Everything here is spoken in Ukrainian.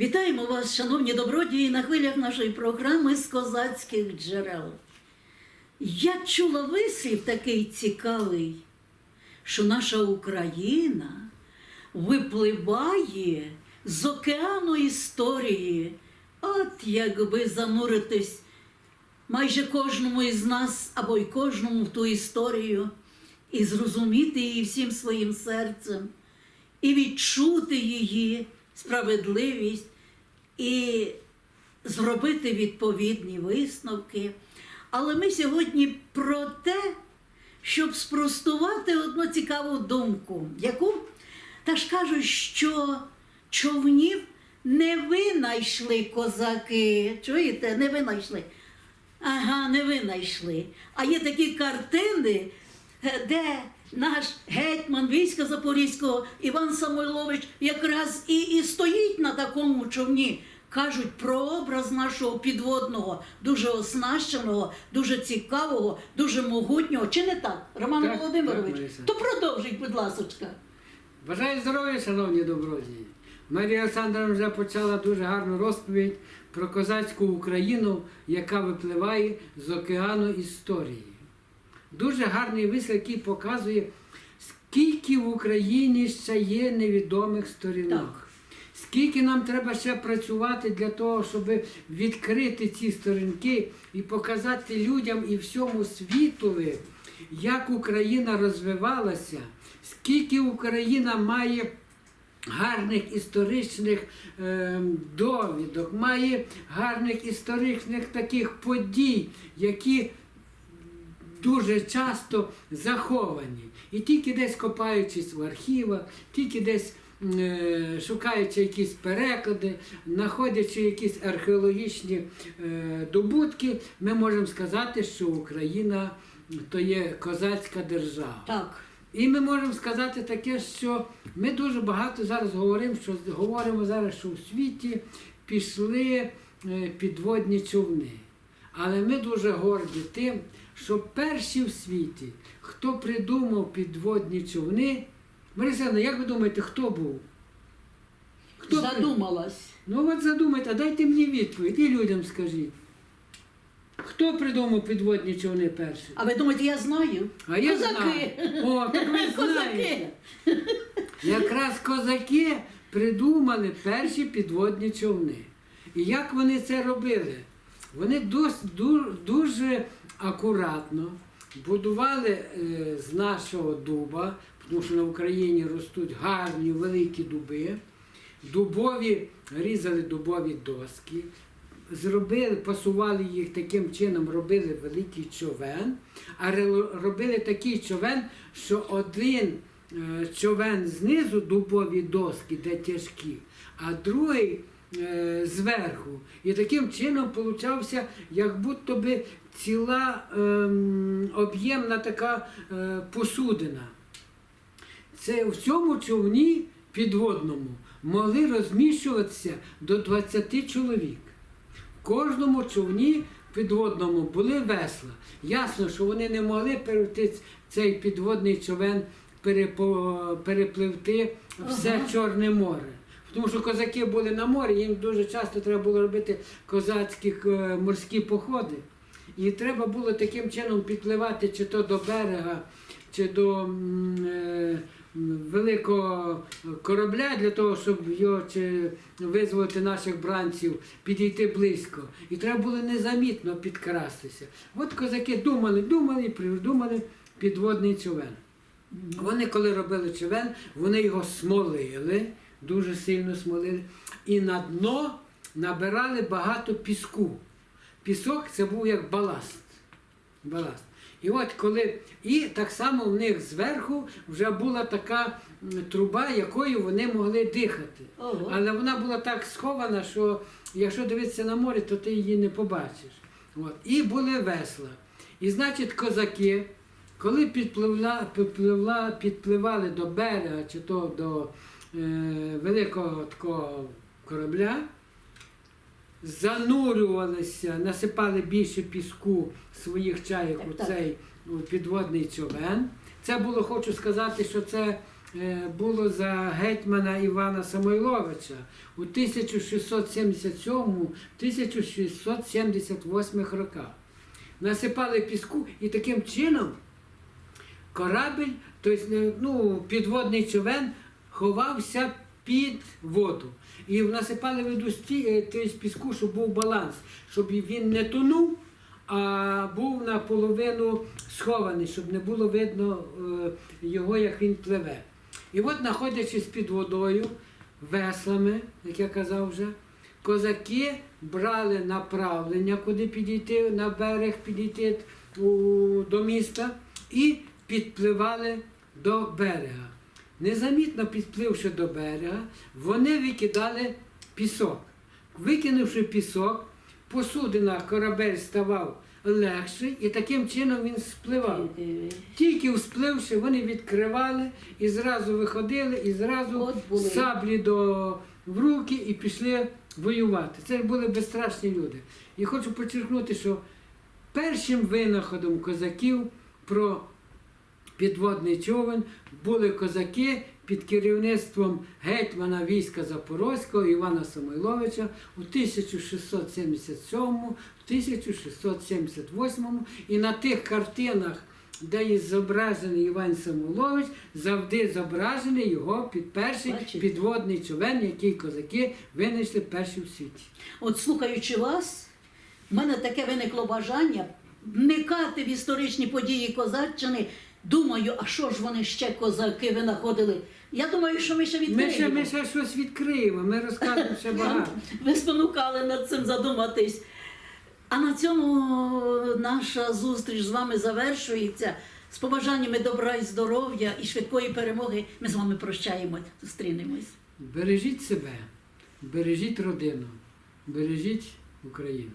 Вітаємо вас, шановні добродії, на хвилях нашої програми з козацьких джерел. Я чула вислів такий цікавий, що наша Україна випливає з океану історії. От якби зануритись майже кожному із нас або й кожному в ту історію і зрозуміти її всім своїм серцем, і відчути її справедливість, і зробити відповідні висновки. Але ми сьогодні про те, щоб спростувати одну цікаву думку, яку та ж кажуть, що човнів не винайшли козаки. Чуєте, не винайшли. Ага, не винайшли. А є такі картини, де наш гетьман війська Запорізького Іван Самойлович якраз і, і стоїть на такому човні. Кажуть про образ нашого підводного, дуже оснащеного, дуже цікавого, дуже могутнього. Чи не так, Роман Так, Володимирович? так, То продовжіть, будь ласочка. Бажаю здоров'я, шановні добродії. Марія Олександровна вже почала дуже гарну розповідь про козацьку Україну, яка випливає з океану історії. Дуже гарний вислів, який показує, скільки в Україні ще є невідомих сторінок. Так. Скільки нам треба ще працювати для того, щоб відкрити ці сторінки і показати людям і всьому світові, як Україна розвивалася, скільки Україна має гарних історичних е, довідок, має гарних історичних таких подій, які дуже часто заховані. І тільки десь копаючись в архівах, тільки десь е, шукаючи якісь переклади, знаходячи якісь археологічні е, добутки, ми можемо сказати, що Україна то є козацька держава. Так. І ми можемо сказати таке, що ми дуже багато зараз говоримо, що говоримо зараз, що в світі пішли е, підводні човни. Але ми дуже горді тим, що перші в світі, хто придумав підводні човни, Марисяна, як ви думаєте, хто був? Хто Задумалась. Ну от задумайте, а дайте мені відповідь і людям скажіть. Хто придумав підводні човни перші? А ви думаєте, я знаю? А я Козаки. знаю. О, так ви знаєте. Козаки. Якраз козаки придумали перші підводні човни. І як вони це робили? Вони дос- ду- дуже акуратно будували е, з нашого дуба, тому що на Україні ростуть гарні великі дуби. Дубові різали дубові доски, зробили, пасували їх таким чином, робили великий човен, а робили такий човен, що один е, човен знизу дубові доски, де тяжкі, а другий зверху. І таким чином получався, як будто би ціла ем, об'ємна така е, посудина. Це в цьому човні підводному могли розміщуватися до 20 чоловік. В кожному човні підводному були весла. Ясно, що вони не могли перейти цей підводний човен перепливти все. Чорне море. Тому що козаки були на морі, їм дуже часто треба було робити козацькі е, морські походи. І треба було таким чином підпливати чи то до берега, чи до е, великого корабля для того, щоб його чи визволити наших бранців, підійти близько. І треба було незамітно підкрастися. От козаки думали, думали придумали підводний човен. Вони, коли робили човен, вони його смолили, дуже сильно смолили, і на дно набирали багато піску. Пісок це був як баласт. баласт. І от коли, і так само в них зверху вже була така труба, якою вони могли дихати. Ого. Але вона була так схована, що якщо дивитися на море, то ти її не побачиш. От. І були весла. І значить, козаки, коли підпливла, підпливла, підпливали до берега чи то до великого такого корабля, занурювалися, насипали більше піску своїх Так, у цей підводний човен. Це було, хочу сказати, що це е, було за гетьмана Івана Самойловича у 1677-1678 роках. Насипали піску і таким чином корабель, тобто, е, ну, підводний човен ховався під воду. І насипали сті- е, тобто, піску, щоб був баланс, щоб він не тонув, а був наполовину схований, щоб не було видно е, його, як він пливе. І от, знаходячись під водою, веслами, як я казав вже, козаки брали направлення, куди підійти на берег, підійти до міста, і підпливали до берега. Незамітно підпливши до берега, вони викидали пісок. Викинувши пісок, посудина корабель ставав легший і таким чином він спливав. Тільки вспливши, вони відкривали і зразу виходили, і зразу саблі до в руки і пішли воювати. Це були безстрашні люди. І хочу підчеркнути, що першим винаходом козаків про підводний човен були козаки під керівництвом гетьмана війська Запорозького Івана Самойловича у 1677-1678 і на тих картинах, де є зображений Іван Самойлович, завжди зображений його під перший Бачите? підводний човен, який козаки винайшли перші в світі. От слухаючи вас, в мене таке виникло бажання вникати в історичні події Козаччини. Думаю, а що ж вони ще козаки винаходили? Я думаю, що ми ще Ми відкриємо. ще, ми ще щось відкриємо, ми розкажемо ще багато. Ви спонукали над цим задуматись. А на цьому наша зустріч з вами завершується. З побажаннями добра і здоров'я і швидкої перемоги ми з вами прощаємось, зустрінемось. Бережіть себе, бережіть родину, бережіть Україну.